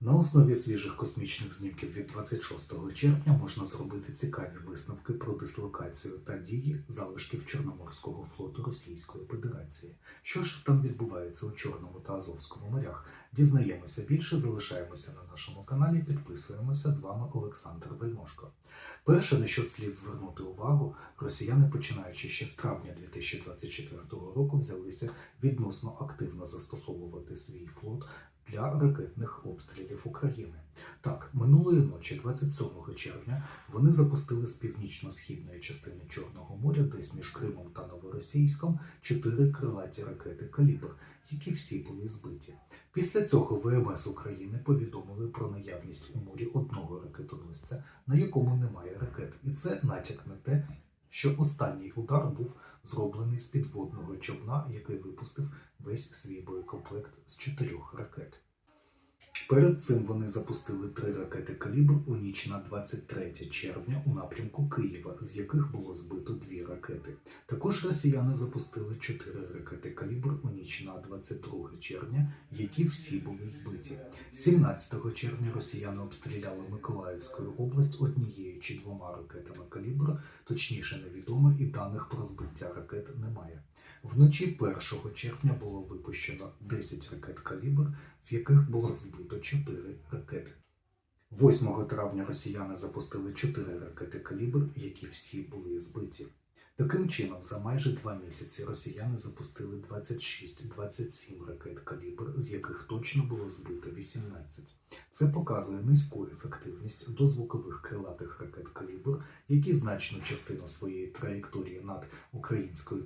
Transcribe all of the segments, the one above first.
На основі свіжих космічних знімків від 26 червня можна зробити цікаві висновки про дислокацію та дії залишків Чорноморського флоту Російської Федерації. Що ж там відбувається у Чорному та Азовському морях? Дізнаємося більше, залишаємося на нашому каналі, підписуємося. З вами Олександр Вельмошко. Перше, на що слід звернути увагу, росіяни, починаючи ще з травня 2024 року, взялися відносно активно застосовувати свій флот для ракетних обстрілів України. Так, минулої ночі, 27 червня, вони запустили з північно-східної частини Чорного моря, десь між Кримом та Новоросійськом, чотири крилаті ракети Калібр, які всі були збиті. Після цього ВМС України повідомили про наявність у морі одного ракетоносця, на якому немає ракет, і це натяк на те, що останній удар був зроблений з підводного човна, який випустив весь свій боєкомплект з чотирьох ракет. Перед цим вони запустили три ракети калібр у ніч на 23 червня у напрямку Києва, з яких було збито дві ракети. Також росіяни запустили чотири ракети калібр у ніч на 22 червня, які всі були збиті. 17 червня росіяни обстріляли Миколаївську область однією чи двома ракетами калібр, точніше невідомо, і даних про збиття ракет немає. Вночі 1 червня було випущено 10 ракет калібр, з яких було збито 4 ракети. 8 травня росіяни запустили 4 ракети калібр, які всі були збиті. Таким чином, за майже два місяці росіяни запустили 26-27 ракет калібр, з яких точно було збито 18. Це показує низьку ефективність дозвукових крилатих ракет калібр, які значну частину своєї траєкторії над українською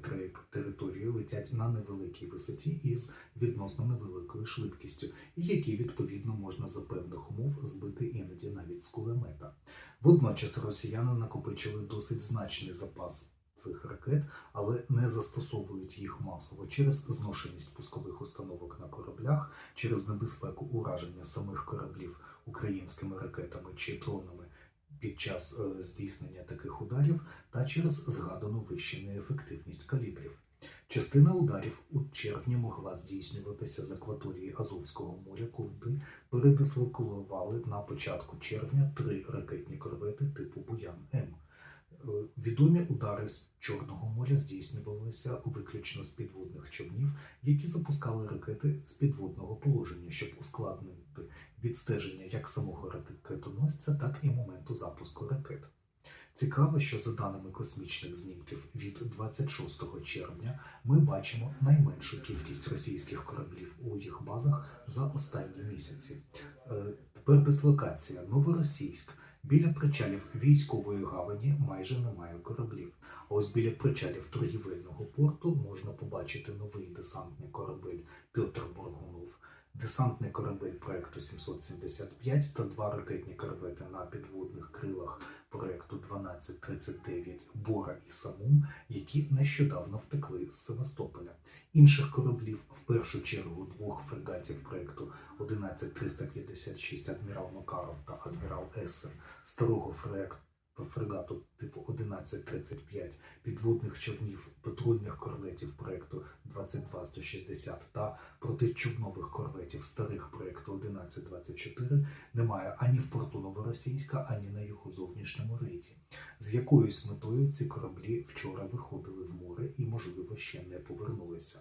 територією летять на невеликій висоті із відносно невеликою швидкістю, і які відповідно можна за певних умов збити іноді навіть з кулемета. Водночас росіяни накопичили досить значний запас цих ракет, але не застосовують їх масово через зношеність пускових установок на кораблях, через небезпеку ураження самих кораблів українськими ракетами чи дронами під час е, здійснення таких ударів та через згадану вище неефективність калібрів. Частина ударів у червні могла здійснюватися з акваторії Азовського моря, куди передислокували на початку червня три ракетні корвети типу Відомі удари з Чорного моря здійснювалися виключно з підводних човнів, які запускали ракети з підводного положення, щоб ускладнити відстеження як самого ракетоносця, так і моменту запуску ракет. Цікаво, що за даними космічних знімків від 26 червня ми бачимо найменшу кількість російських кораблів у їх базах за останні місяці. Е, Тепер дислокація Новоросійськ. Біля причалів військової гавані майже немає кораблів. А ось біля причалів торгівельного порту можна побачити новий десантний корабель Петр Боргунов, десантний корабель проекту 775 та два ракетні корвети на підводних крилах проекту 1239 Бора і Самум, які нещодавно втекли з Севастополя. Інших кораблів, в першу чергу двох фрегатів проекту 11356 адмірал Макаров та адмірал Ессен, старого фрегату фрегату типу 1135, підводних човнів, патрульних корветів проекту 22160 та протичовнових корветів старих проекту 1124 немає ані в порту Новоросійська, ані на його зовнішньому рейді. З якоюсь метою ці кораблі вчора виходили в море і, можливо, ще не повернулися.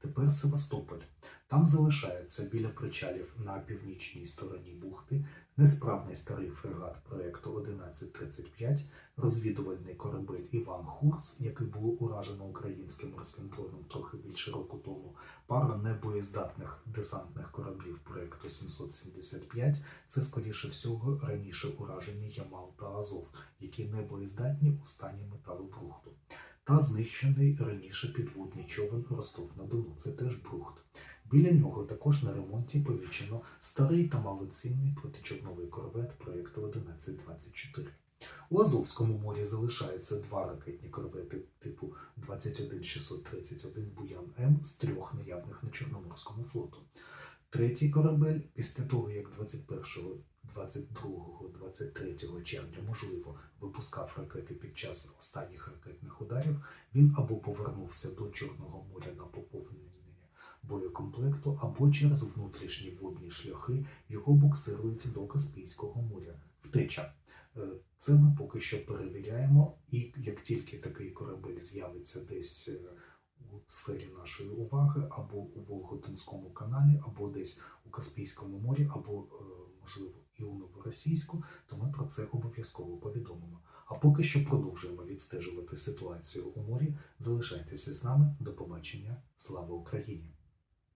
Тепер Севастополь. Там залишається біля причалів на північній стороні бухти несправний старий фрегат проекту 1135, розвідувальний корабель Іван Хурс, який було уражено українським морським дроном трохи більше року тому, пара небоєздатних десантних кораблів проекту 775. Це, скоріше всього, раніше уражені Ямал та Азов, які небоєздатні у стані металобрухту. Та знищений раніше підводний човен Ростов-на-Дону. Це теж брухт. Біля нього також на ремонті помічено старий та малоцінний протичовновий корвет проєкту 1124. У Азовському морі залишаються два ракетні корвети типу 21631 Буян М з трьох наявних на Чорноморському флоту. Третій корабель, після того як 21, 22, 23 червня, можливо, випускав ракети під час останніх ракетних ударів, він або повернувся до Чорного моря на поповнення боєкомплекту або через внутрішні водні шляхи його буксирують до Каспійського моря. Втеча. Е, Це ми поки що перевіряємо, і як тільки такий корабель з'явиться десь е, сфері нашої уваги, або у Волгодонському каналі, або десь у Каспійському морі, або, е, можливо, і у Новоросійську, то ми про це обов'язково повідомимо. А поки що продовжуємо відстежувати ситуацію у морі. Залишайтеся з нами. До побачення. Слава Україні!